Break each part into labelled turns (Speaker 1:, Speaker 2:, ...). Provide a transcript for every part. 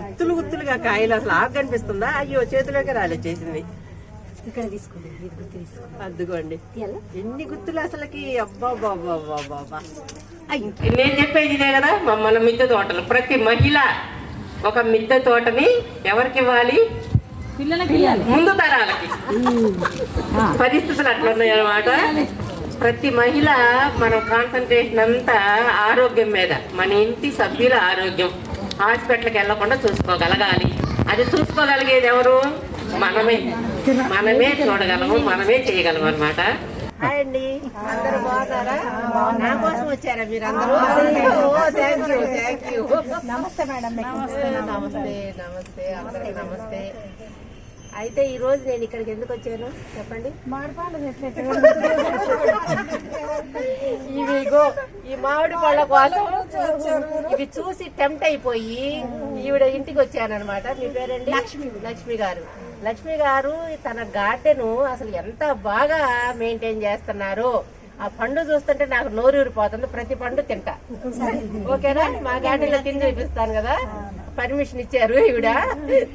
Speaker 1: గుత్తులు గుత్తులుగా కాయలు అసలు ఆకు కనిపిస్తుందా? అయ్యో చేతిలోకి రాలేదు చేసింది.
Speaker 2: ఇక్కడ తీసుకోండి
Speaker 1: అద్దుకోండి.
Speaker 2: తీయాలా?
Speaker 1: ఎన్ని గుత్తులు అసలుకి? అబ్బా బాబా బాబా నేను చెప్పేది ఇదే కదా మా మన మిద్దె తోటలు. ప్రతి మహిళ ఒక మిద్దె తోటని ఎవరికి ఇవ్వాలి?
Speaker 2: పిల్లలకి
Speaker 1: ముందు తరాలకి. పరిస్థితులు అట్లా ఉన్నాయి అనమాట ప్రతి మహిళ మనం కాన్సన్ట్రేషన్ అంతా ఆరోగ్యం మీద. మన ఇంటి సభ్యుల ఆరోగ్యం. హాస్పిటల్కి వెళ్ళకుండా చూసుకోగలగాలి. అది చూసుకోగలిగేది ఎవరు? మనమే. మనమే చూడగలము మనమే చేయగలము అనమాట హాయ్ అండి. అందరూ బాగున్నారా? నా కోసం వచ్చారా మీరు అందరూ థ్యాంక్ యూ థ్యాంక్ యూ
Speaker 2: నమస్తే మేడం
Speaker 1: నమస్తే నమస్తే నమస్తే అందరికీ నమస్తే. అయితే ఈ రోజు నేను ఇక్కడికి ఎందుకు వచ్చాను? చెప్పండి.
Speaker 2: మాడపాలు
Speaker 1: ఇవి ఇగో ఈ మామిడి పళ్ళ కోసం ఇవి చూసి టెంప్ట్ అయిపోయి ఈవిడ ఇంటికి వచ్చానన్నమాట. మీ పేరండి లక్ష్మి. లక్ష్మి గారు. లక్ష్మి గారు తన గార్డెన్ అసలు ఎంత బాగా మెయింటైన్ చేస్తున్నారు ఆ పండు చూస్తుంటే నాకు నోరూరిపోతుంది. ప్రతి పండు తింటా. ఓకేనా? మా గార్డెన్లో తిని చూపిస్తాను కదా. పర్మిషన్ ఇచ్చారు ఈవిడ.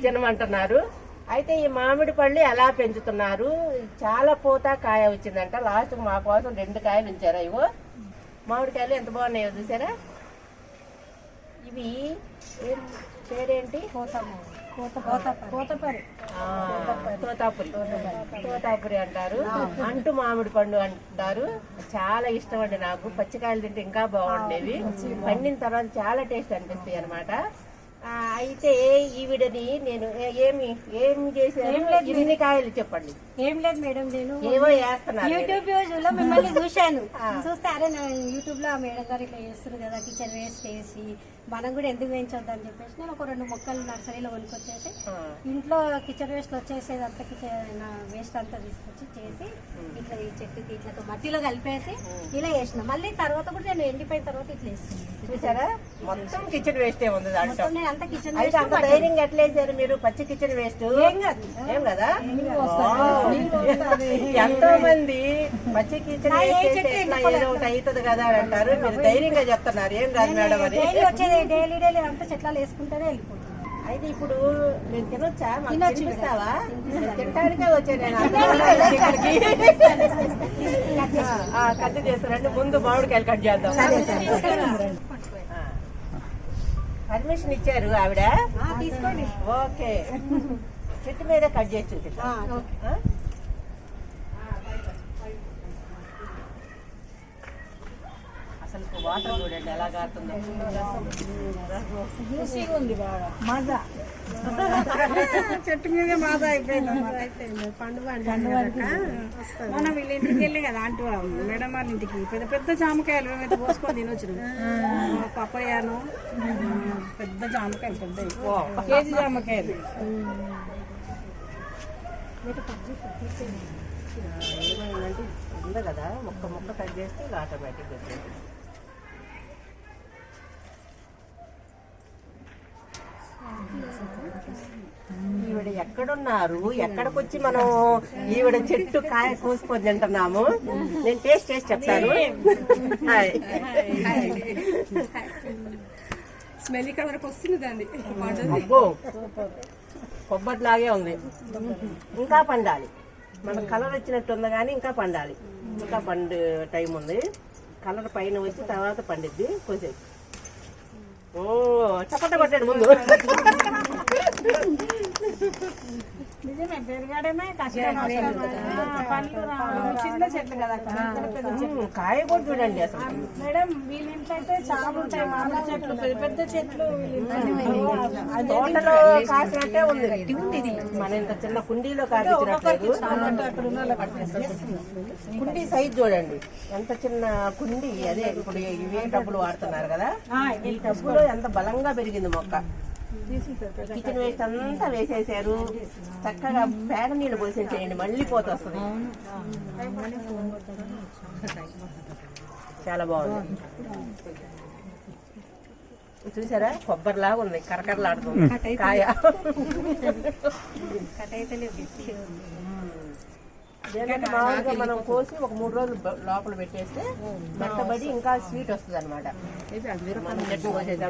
Speaker 1: తినమంటున్నారు. అయితే ఈ మామిడి పళ్ళు ఎలా పెంచుతున్నారు? చాలా పూత కాయ వచ్చిందంట. లాస్ట్ మా కోసం రెండు కాయలు ఉంచారు ఇవో మామిడికాయలు ఎంత బాగున్నాయో చూసారా? ఇవి పేరేంటి? తోతాపురి. తోతాపురి. అంటారు. అంటు మామిడి పండు అంటారు. చాలా ఇష్టం అండి నాకు. పచ్చికాయలు తింటే ఇంకా బాగుండేవి. పండిన తర్వాత చాలా టేస్ట్ అనిపిస్తాయి అనమాట అయితే ఈవిడని నేను ఏమి ఏమి చేశారు ఎన్ని కాయలు చెప్పండి.
Speaker 2: ఏం లేదు మేడం నేను
Speaker 1: ఏవో వేస్తున్నారు
Speaker 2: యూట్యూబ్లో మిమ్మల్ని చూశాను. చూస్తే అరే నేను యూట్యూబ్లో ఆ మేడం గారు ఇట్లా చేస్తున్నారు కదా కిచెన్ వేస్ట్ వేసి మనం కూడా ఎందుకు వేయించొద్దు అని చెప్పేసి నేను ఒక రెండు మొక్కలు నర్సరీలో కొనుక్కొచ్చేసి
Speaker 1: ఆ,
Speaker 2: ఇంట్లో కిచెన్ వేస్ట్ వచ్చేసేది అంతా కిచెన్ వేస్ట్ అంతా తీసుకొచ్చి చేసి ఇట్లా ఈ చెట్టుకి ఇట్లా మట్టిలో కలిపేసి ఇలా వేసిన మళ్ళీ తర్వాత కూడా నేను ఎండిపోయిన తర్వాత ఇట్లా వేస్తున్నాను
Speaker 1: చూసారా? మొత్తం కిచెన్ వేస్టే ఉంది
Speaker 2: అంతా కిచెన్
Speaker 1: అయితే అంత ధైర్యంగా ఎట్లా వేసారు మీరు? పచ్చి కిచెన్ వేస్ట్?
Speaker 2: ఏం కదా.
Speaker 1: ఎంతో మంది పచ్చి కిచెన్ ఒకటి అవుతుంది కదా అని అంటారు. మీరు ధైర్యంగా చెప్తున్నారు. ఏం కాదు మేడం అని.
Speaker 2: డైలీ వచ్చేది డైలీ డైలీ అంతా చెట్లు వేసుకుంటేనే వెళ్ళిపోతుంది.
Speaker 1: అయితే ఇప్పుడు నేను తినొచ్చా? తినిపిస్తావా? నేను వచ్చాను కట్ ముందు మామిడికాయలు కట్ చేద్దాం. పర్మిషన్ ఇచ్చారు ఆవిడ? ఓకే. చెట్టు మీద కట్ చేసి చూపిస్తా
Speaker 2: ఆ, ఓకే.
Speaker 1: ఆ? అసలు వాటర్ చూడండి ఎలా కారుతుందో.
Speaker 2: మజా.
Speaker 3: చెట్టు మీద మాద అయిపోయింది పండు. మనం వీళ్ళ ఇంటికి వెళ్ళి కదా అంటూ మేడం వాళ్ళ ఇంటికి. పెద్ద పెద్ద జామకాయలు మేమైతే పోసుకొని తినొచ్చు పప్పయ్యాను పెద్ద జామకాయలు పెద్దవి కేజీ జామకాయలు.
Speaker 1: ఏమైందంటే ఉంది కదా మొక్క మొక్క కట్ చేస్తే ఇది ఆటోమేటిక్ వచ్చేది ఈవిడ ఎక్కడున్నారు? ఎక్కడికి వచ్చి మనం ఈవిడ చెట్టు కాయ కోసుకొని తింటున్నాము? నేను టేస్ట్ చేసి చెప్తాను. హాయ్.
Speaker 3: స్మెల్ ఇక్కడ వరకు
Speaker 1: అబ్బో. కొబ్బరిలాగే ఉంది. ఇంకా పండాలి. మన కలర్ వచ్చినట్టు ఉంది కానీ ఇంకా పండాలి. ఇంకా పండు టైం ఉంది. కలర్ పైన వచ్చి తర్వాత పండిద్ది. కొంచెం ఓ చప్పట కొట్టాడు ముందు
Speaker 3: నిజమే పెరగడమే కష్టం. పండ్లు చిన్న చెట్లు కదా
Speaker 1: కాయ కూడా చూడండి అసలు.
Speaker 3: మేడం వీళ్ళ ఇంట్లో అయితే చాలా ఉంటాయి మామిడి చెట్లు పెద్ద పెద్ద చెట్లు
Speaker 1: తోటలో కాసినట్టే ఉంది. మన ఇంత చిన్న కుండీలో కాసినట్లేదు. కుండీ సైజ్ చూడండి. ఎంత చిన్న కుండీ. అదే ఇప్పుడు ఇవే టబ్బులు వాడుతున్నారు కదా. ఈ టబ్బులో ఎంత బలంగా పెరిగింది మొక్క. కిచెన్ వేస్ట్ అంతా వేసేసారు చక్కగా పేడ నీళ్ళు పోసేసేయండి మళ్ళీ పోత వస్తుంది చాలా బాగుంది. చూసారా కొబ్బరిలాగా ఉంది కరకరలాడుతుంది కాయ మామూలుగా మనం కోసి ఒక మూడు రోజులు లోపల పెట్టేస్తే మెత్తబడి ఇంకా స్వీట్ వస్తుంది అనమాట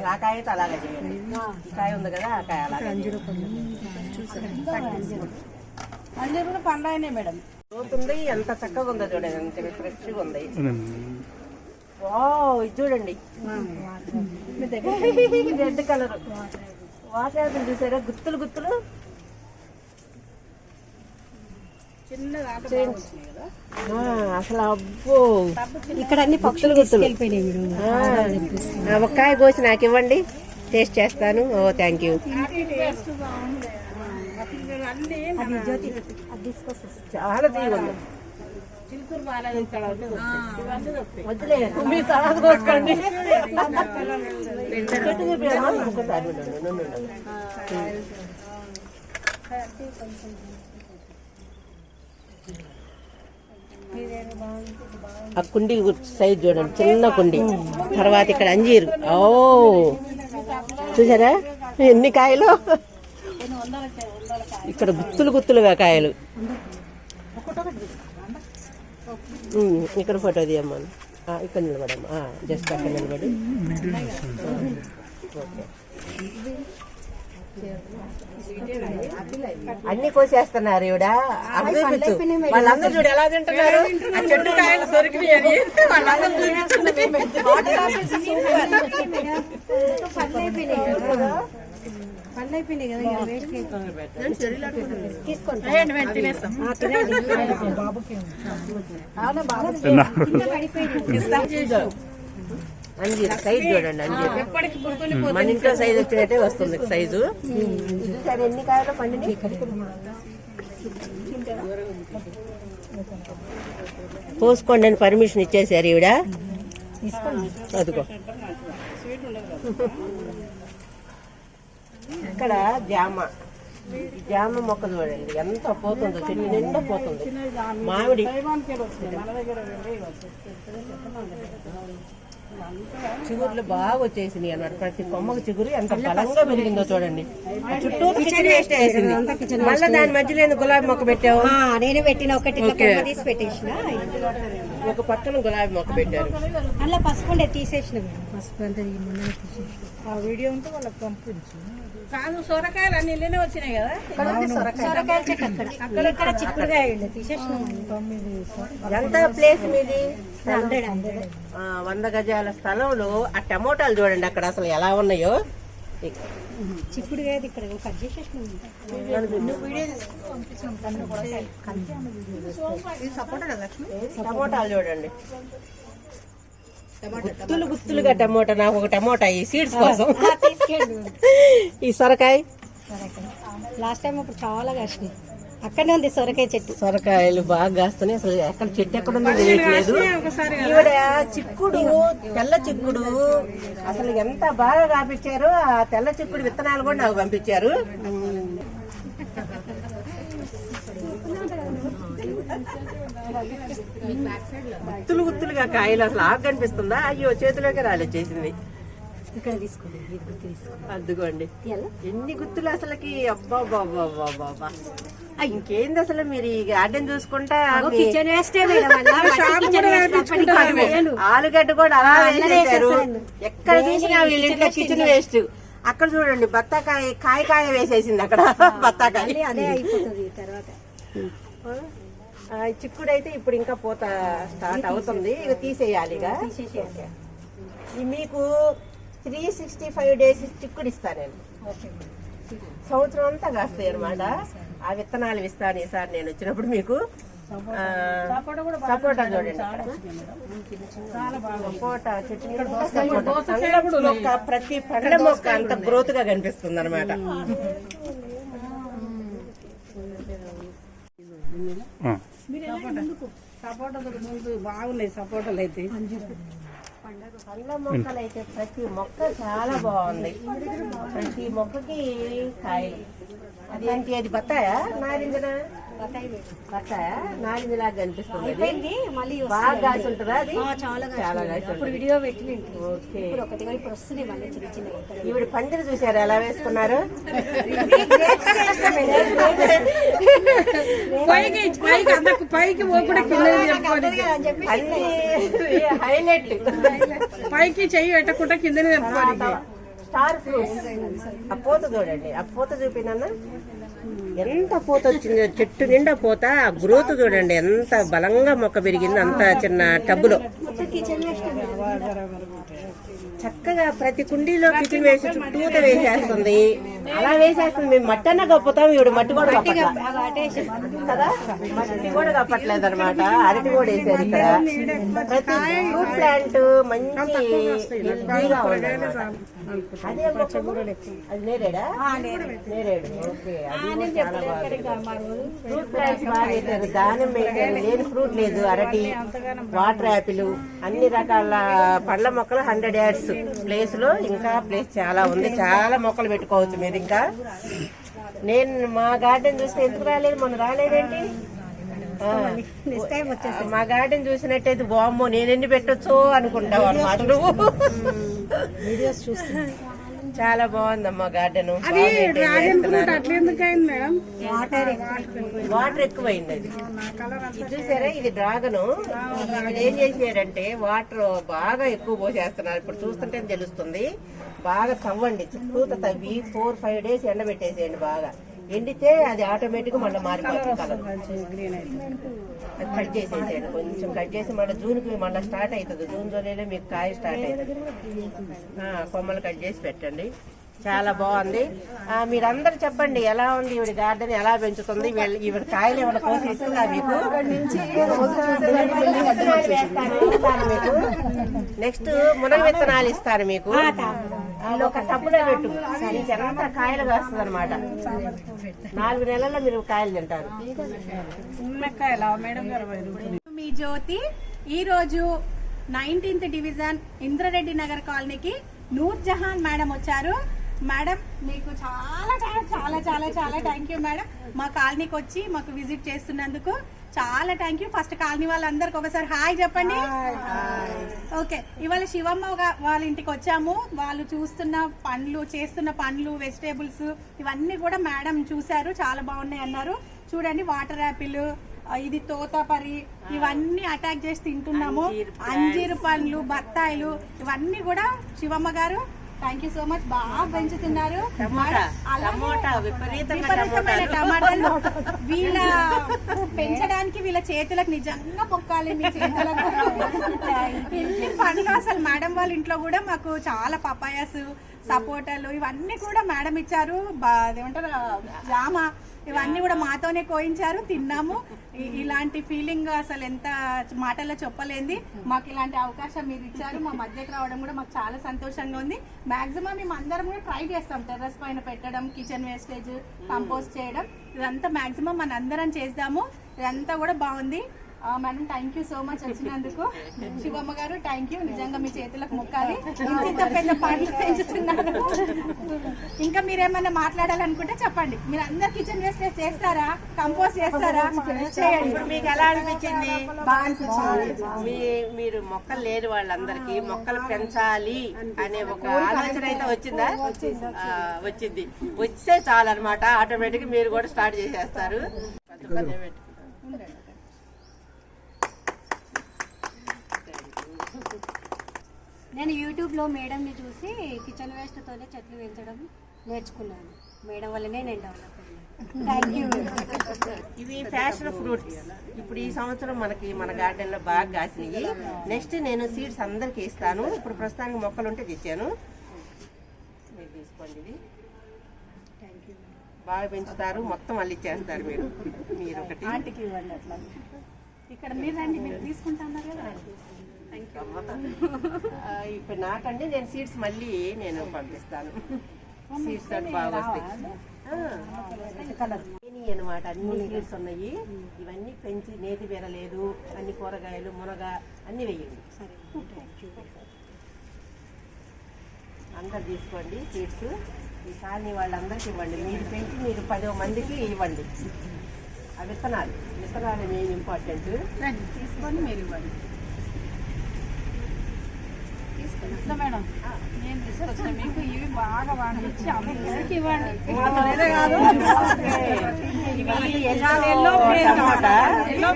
Speaker 1: ఆ కాయ అలాగే కాయ ఉంది కదా ఆ కాయ అలాగే
Speaker 3: కూడా పండాయనే మేడం
Speaker 1: పోతుంది ఎంత చక్కగా ఉందో చూడండి ఎంత ఫ్రెష్గా ఉంది వావ్ ఇది చూడండి రెడ్ కలర్ వాటర్ చూసారా గుత్తులు గుత్తులు
Speaker 3: చిన్నది ఆట బాగా వచ్చినాయి కదా
Speaker 1: ఆ, అసలు అబ్బో
Speaker 2: ఇక్కడ అన్ని పక్షులు తీసుకెళ్ళిపోయినాయి మీరు
Speaker 1: ఆ, ఒక కాయ కోసి నాకు ఇవ్వండి టేస్ట్ చేస్తాను ఓ థ్యాంక్ యూ చాలా ఆ కుండి సైజ్ చూడండి చిన్న కుండి. తర్వాత ఇక్కడ అంజీరు. ఓ చూసారా? ఎన్ని కాయలు? ఇక్కడ గుత్తులు గుత్తులుగా కాయలు. ఇక్కడ ఫోటో తీయమ్మా. ఇక్కడ నిలబడమ్మా. జస్ట్ అక్కడ నిలబడి. ఓకే. అన్ని కోసేస్తున్నారు ఈవిడ. చూపించు. వాళ్ళందరూ చూడు ఎలా తింటున్నారు. ఆ చెట్టు కాయలు దొరికినాయి వాళ్ళందరూ
Speaker 2: అయిపోయినాయి కదా.
Speaker 1: అంజీరు సైజ్ చూడండి అంజీరు. మన ఇంట్లో సైజ్ వచ్చినట్టే వస్తుంది సైజు సరే ఎన్ని కాయలు పండిని? పోసుకోండి అని పర్మిషన్ ఇచ్చేసారు ఈవిడ. అదిగో. ఇక్కడ జామ. జామ మొక్క చూడండి ఎంత పోతుందో చెట్టు నిండా పోతుంది. మామిడి. చిగుర్లు బాగా వచ్చేసినాయి అన్నమాట ప్రతి కొమ్మకు చిగురు ఎంత బలంగా పెరిగిందో చూడండి. చుట్టూ కిచెన్ వేస్ట్ వేసింది. మళ్ళీ దాని మధ్యలో ఎందుకు గులాబీ మొక్క పెట్టావు?
Speaker 2: ఆ, నేనే పెట్టిన ఒకటి తీసి పెట్టేసిన.
Speaker 1: ఒక పక్కన గులాబీ మొక్క పెట్టారు.
Speaker 2: అందులో పసుపు తీసేసిన. పసుపు అంతా
Speaker 3: ఆ వీడియో ఉంటే వాళ్ళకి పంపించు. కాదు సొరకాయలు అన్ని ఇళ్ళనే వచ్చినాయి కదా?
Speaker 2: సొరకాయల చెట్టు అక్కడ. ఉండే తీసేసిన.
Speaker 1: ఎంత ప్లేస్ మీది? వంద గజాల స్థలంలో ఆ టమోటాలు చూడండి అక్కడ అసలు ఎలా ఉన్నాయో.
Speaker 2: చిక్కుడుకాయ ఇక్కడ కట్ చేసేసిన.
Speaker 1: టమోటాలు చూడండి. గుత్తులు గుత్తులుగా టమోటా నాకు ఒక టమోటా ఈ సీడ్స్ కోసం. ఈ సొరకాయ.
Speaker 2: లాస్ట్ టైం అప్పుడు చాలా కాసినాయి. అక్కడనే ఉంది సొరకాయ చెట్టు.
Speaker 1: సొరకాయలు బాగా కాస్తున్నాయి. అసలు ఎక్కడ చెట్టు ఎక్కడ ఉందో తెలియట్లేదు. ఈవిడ చిక్కుడు తెల్ల చిక్కుడు అసలు ఎంత బాగా కాపించారో ఆ తెల్ల చిక్కుడు విత్తనాలు కూడా నాకు పంపించారు. గుత్తులు గుత్తులుగా కాయలు అసలు ఆకు కనిపిస్తుందా? అయ్యో చేతిలోకి
Speaker 2: గుర్తు తీసుకోండి
Speaker 1: అద్దుకోండి? ఎన్ని గుత్తులు అసలుకి? అబ్బా బాబా బాబా ఇంకేంది అసలు మీరు ఈ గార్డెన్ చూసుకుంటా. ఆలుగడ్డ కూడా అలా వేసేసారు. ఎక్కడ చూసినా వీళ్ళ ఇంట్లో కిచెన్ వేస్ట్ అక్కడ చూడండి బత్తాకాయ కాయ కాయ వేసేసింది అక్కడ. బత్తాకాయ.
Speaker 2: అదే అయిపోతుంది తర్వాత.
Speaker 1: చిక్కుడు అయితే ఇప్పుడు ఇంకా పూత స్టార్ట్ అవుతుంది. ఇక తీసేయాలి ఇక. మీకు త్రీ సిక్స్టీ ఫైవ్ డేస్ చిక్కుడు ఇస్తాను నేను.
Speaker 2: ఓకే.
Speaker 1: సంవత్సరం అంతా కాస్తాయి అనమాట ఆ విత్తనాలు ఇస్తాను ఈసారి నేను వచ్చినప్పుడు మీకు. సపోటా. చూడండి. సపోటా చెట్టు ప్రతి పండ్ల మొక్క అంత గ్రోత్గా కనిపిస్తుంది అనమాట
Speaker 3: సపోటా. ముందు బాగున్నాయి సపోటాలు అయితే.
Speaker 1: పండ్ల మొక్కలు అయితే ప్రతి మొక్క చాలా బాగుంది. ప్రతి మొక్కకి కాయలు. అదేంటి అది బత్తాయా? నారింజన?
Speaker 2: బత్తాయి
Speaker 1: నాలుగులాగా కనిపిస్తుంది
Speaker 2: మళ్ళీ
Speaker 1: బాగా కాసి ఉంటుందా అది?
Speaker 2: ఆ, చాలా
Speaker 1: చాలా
Speaker 2: అప్పుడు
Speaker 1: ఉంటుంది
Speaker 2: వీడియో
Speaker 1: ఓకే.
Speaker 2: ఇప్పుడు ఇప్పుడు వస్తున్నాయి మళ్ళీ చిన్న చిన్న
Speaker 1: పందిరి చూసారు ఎలా వేసుకున్నారు?
Speaker 3: పైకి పైకి అందకు పైకి పోకుండా కింద
Speaker 1: హైలైట్
Speaker 3: పైకి చెయ్యి పెట్టకుండా కిందనే తెప్పుకోవాలి
Speaker 1: స్టార్ ఫ్రూట్స్. ఆ పూత చూడండి ఆ పూత చూపినన్నా? ఎంత పూత వచ్చిందో చెట్టు నిండా పూత ఆ గ్రోత్ చూడండి ఎంత బలంగా మొక్క పెరిగింది అంత చిన్న టబ్బులో. చక్కగా ప్రతి కుండీలో కిచెన్ వేసి చుట్టూత వేసేస్తుంది. అలా వేసేస్తుంది. మేము మట్టి అన్న కప్పుతాం ఇవిడ మట్టి కూడా. కదా? మట్టి కూడా కప్పట్లేదు అనమాట అరటి కూడా వేసారు ఇక్కడ. ప్రతి ఫ్రూట్ ప్లాంట్ మంచి అదే మొక్క అది నేరేడా? నేరేడు. ఓకే. అది కూడా చాలా బాగుంది. ఫ్రూట్ ప్లాంట్స్ బాగా వేశారు దానిమ్మ లేని ఫ్రూట్ లేదు. అరటి వాటర్ యాపిల్ అన్ని రకాల పండ్ల మొక్కలు హండ్రెడ్ యార్డ్స్ ప్లేస్. లో ఇంకా ప్లేస్ చాలా ఉంది. చాలా మొక్కలు పెట్టుకోవచ్చు మీరు ఇంకా. నేను మా గార్డెన్ చూస్తే ఎందుకు రాలేదు? మొన్న రాలేదేంటి? మా గార్డెన్ చూసినట్టయితే బామ్మో నేను ఎన్ని అనుకుంటావు అనమాట నువ్వు. చాలా బాగుందమ్మా గార్డెన్.
Speaker 2: వాటర్
Speaker 1: వాటర్ ఎక్కువైంది. అది. ఇది చూసారా? ఇది డ్రాగన్. ఏం చేసారంటే వాటర్ బాగా ఎక్కువ పోసేస్తున్నారు. ఇప్పుడు చూస్తుంటే తెలుస్తుంది. బాగా తవ్వండి. చుట్టూత తవ్వి ఫోర్ ఫైవ్ డేస్ ఎండబెట్టేసేయండి బాగా. ఎండితే అది ఆటోమేటిక్ మళ్ళీ మారిపోతుంది కలర్. కట్ చేసేసేయండి. కొంచెం కట్ చేసి మళ్ళీ జూన్కి మళ్ళీ స్టార్ట్ అవుతుంది. జూన్ జూలైలో మీకు కాయ స్టార్ట్ అవుతుంది. కొమ్మలు కట్ చేసి పెట్టండి. చాలా బాగుంది. మీరందరూ చెప్పండి ఎలా ఉంది ఈవిడ గార్డెన్ ఎలా పెంచుతుంది? ఈవిడ కాయలు ఏమైనా కోసి ఇస్తుందా మీకు. నెక్స్ట్ మునగ విత్తనాలు ఇస్తాను మీకు. ఒక టబ్బులో పెట్టు. ఎంత కాయలు కాస్తుంది అనమాట నాలుగు నెలల్లో మీరు కాయలు తింటారు.
Speaker 3: నిమ్మకాయలా మేడం గారు
Speaker 4: మీ జ్యోతి ఈ రోజు నైన్టీన్త్ డివిజన్ ఇంద్రారెడ్డి నగర్ కాలనీకి నూర్ జహాన్ మేడం వచ్చారు. మేడం మీకు చాలా చాలా చాలా చాలా చాలా థ్యాంక్ యూ మేడం. మా కాలనీకి వచ్చి మాకు విజిట్ చేస్తున్నందుకు చాలా థ్యాంక్ యూ ఫస్ట్ కాలనీ వాళ్ళందరికి ఒకసారి హాయ్ చెప్పండి. ఓకే ఇవాళ శివమ్మ వాళ్ళ ఇంటికి వచ్చాము. వాళ్ళు చూస్తున్న పండ్లు చేస్తున్న పండ్లు వెజిటేబుల్స్ ఇవన్నీ కూడా మేడం చూశారు. చాలా బాగున్నాయి అన్నారు. చూడండి వాటర్ యాపిల్ ఇది తోతాపరి ఇవన్నీ అటాక్ చేసి తింటున్నాము. అంజీరు పండ్లు బత్తాయిలు ఇవన్నీ కూడా శివమ్మ గారు థ్యాంక్ యూ సో మచ్ బాగా పెంచుతున్నారు విపరీతమైన
Speaker 1: టమోటాలు.
Speaker 4: వీళ్ళ పెంచడానికి వీళ్ళ చేతులకు నిజంగా మొక్కాలి మీ చేతులకు. ఎన్ని పండ్లు అసలు మేడం వాళ్ళ ఇంట్లో కూడా మాకు చాలా పపాయాస్ సపోటాలు ఇవన్నీ కూడా మేడం ఇచ్చారు. అదేమంటారు? జామ. ఇవన్నీ కూడా మాతోనే కోయించారు తిన్నాము. ఇలాంటి ఫీలింగ్ అసలు ఎంత మాటల్లో చెప్పలేంది. మాకు ఇలాంటి అవకాశం మీరు ఇచ్చారు మా మధ్యకి రావడం కూడా మాకు చాలా సంతోషంగా ఉంది. మాక్సిమం మేము అందరం కూడా ట్రై చేస్తాం టెర్రస్ పైన పెట్టడం కిచెన్ వేస్టేజ్ కంపోస్ట్ చేయడం. ఇదంతా మాక్సిమం మన అందరం చేద్దాము. ఇదంతా కూడా బాగుంది. Madam thank you so much వచ్చినందుకు. శివమ్మ గారు థ్యాంక్ యూ నిజంగా మీ చేతులకు మొక్కాలి. ఇంత పెద్ద పెంచుతున్నారు? ఇంకా మీరేమన్నా మాట్లాడాలనుకుంటే చెప్పండి. మీరు అందరు కిచెన్ వేస్టేజ్ చేస్తారా? కంపోస్ట్ చేస్తారా? చేయండి.
Speaker 1: ఇప్పుడు మీకు ఎలా అనిపించింది? మీ మీరు మొక్కలు లేని వాళ్ళందరికీ మొక్కలు పెంచాలి అనే ఒక ఆలోచన అయితే వచ్చిందా? వచ్చింది. వస్తే చాలు అనమాట ఆటోమేటిక్ మీరు కూడా స్టార్ట్ చేసేస్తారు.
Speaker 2: నేను యూట్యూబ్లో మేడంని చూసి కిచెన్ వేస్ట్తోనే చెట్లు పెంచడం నేర్చుకున్నాను. మేడం వల్లనే నేను డెవలప్ థ్యాంక్ యూ
Speaker 1: ఇవి ఫ్యాషన్ ఫ్రూట్స్. ఇప్పుడు ఈ సంవత్సరం మనకి మన గార్డెన్లో బాగా కాసినాయి. నెక్స్ట్ నేను సీడ్స్ అందరికి ఇస్తాను. ఇప్పుడు ప్రస్తుతానికి మొక్కలు ఉంటే తెచ్చాను. మీరు తీసుకోండి ఇది బాగా పెంచుతారు. మొత్తం మళ్ళీ ఇచ్చేస్తారు మీరు. మీరు ఒకటి.
Speaker 4: ఇక్కడ మీరు రండి మీరు తీసుకుంటున్నారు కదా
Speaker 1: ఆ, ఇప్పుడు నాకండి నేను సీడ్స్ మళ్ళీ నేను పంపిస్తాను. సీడ్స్ బాగా వస్తాయి అనమాట అన్ని సీడ్స్ ఉన్నాయి. ఇవన్నీ పెంచి నేతి బీరలేదు అన్ని కూరగాయలు మునగ అన్ని వేయండి. అందరు తీసుకోండి సీడ్స్ ఈ కాలనీ వాళ్ళందరికీ ఇవ్వండి. మీరు పెంచి మీరు పదో మందికి ఇవ్వండి. ఆ విత్తనాలు. విత్తనాలు మెయిన్ ఇంపార్టెంట్
Speaker 3: తీసుకొని మీరు ఇవ్వండి. మేడం. నేను తీసుకొచ్చిన మీకు ఇవి బాగా పండించి అందరికి ఇవ్వండి ఎల్లో పేరు టమాటా ఎల్లో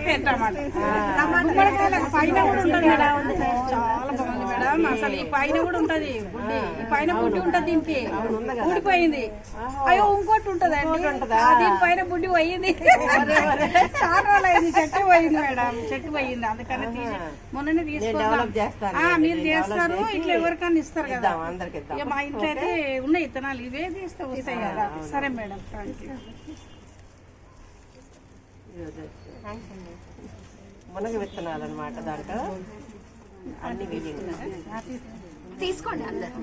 Speaker 3: పైన కూడా ఉంటుంది మేడం మేడం అసలు ఈ పైన కూడా ఉంటది బుడ్డి. ఈ పైన బుడ్డి ఉంటది దీనికి. ఊడిపోయింది. అయ్యో ఇంకోటి ఉంటది? దీనిపైన బుడ్డి పోయింది. చాలా రోజులు అయింది చెట్టు పోయింది మేడం చెట్టు పోయింది. అందుకని తీసి మొన్ననే
Speaker 1: డెవలప్
Speaker 3: తీసుకొస్తాం
Speaker 1: చేస్తాను.
Speaker 3: ఆ, మీరు చేస్తారు. ఇట్లా ఎవరికైనా ఇస్తారు కదా. ఇక మా ఇంట్లో అయితే ఉన్నాయి ఇత్తనాలు. ఇవే తీస్తే వస్తాయి కదా. సరే మేడం థ్యాంక్ యూ
Speaker 1: మునగ విత్తనాలు అనమాట దాంట్లో.
Speaker 2: తీసుకోండి అందరు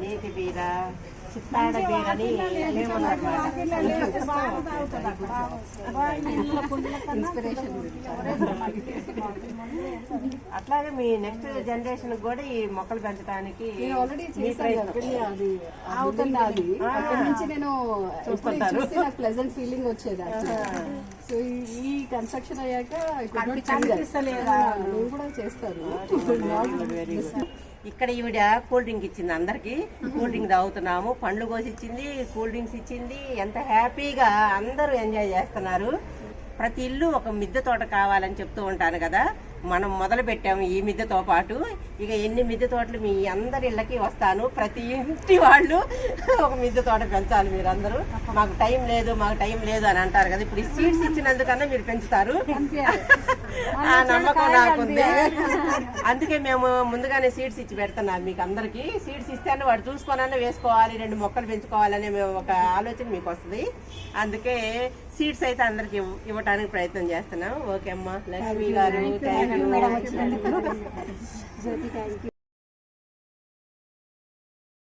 Speaker 1: నేతి బీర చిత్తాడ మేమన్నమాట అట్లాగే మీ నెక్స్ట్ జనరేషన్ కూడా ఈ మొక్కలు పెంచడానికి.
Speaker 4: అది అవుతుంది అది. అక్కడ నుంచి నేను ఎప్పుడు ఇది చూస్తే నాకు ప్లెజెంట్ ఫీలింగ్ వచ్చేది సో ఈ కన్స్ట్రక్షన్ అయ్యాక నేను కూడా చేస్తాను
Speaker 1: ఇక్కడ ఈవిడ కూల్ డ్రింక్ ఇచ్చింది అందరికి. కూల్ డ్రింక్ తాగుతున్నాము. పండ్లు కోసి ఇచ్చింది కూల్ డ్రింక్స్ ఇచ్చింది. ఎంత హ్యాపీగా అందరూ ఎంజాయ్ చేస్తున్నారు. ప్రతి ఇల్లు ఒక మిద్దె తోట కావాలని చెప్తూ ఉంటాను కదా. మనం మొదలు పెట్టాము ఈ మిద్దెతో పాటు. ఇక ఎన్ని మిద్దె తోటలు మీ అందరి ఇళ్ళకి వస్తాను. ప్రతి ఇంటి వాళ్ళు ఒక మిద్దె తోట పెంచాలి మీరు అందరూ మాకు టైం లేదు మాకు టైం లేదు అని అంటారు కదా. ఇప్పుడు ఈ సీడ్స్ ఇచ్చినందుకన్నా మీరు పెంచుతారు. ఆ నమ్మకం నాకుంది. అందుకే మేము ముందుగానే సీడ్స్ ఇచ్చి పెడుతున్నాం మీకు అందరికి. సీడ్స్ ఇస్తేనే వాడు చూసుకొనన్నా వేసుకోవాలి రెండు మొక్కలు పెంచుకోవాలనే మేము ఒక ఆలోచన మీకు వస్తుంది. అందుకే సీడ్స్ అయితే అందరికి ఇవ్వ- ఇవ్వటానికి ప్రయత్నం చేస్తున్నాం. ఓకే అమ్మా లక్ష్మి గారు థ్యాంక్ యూ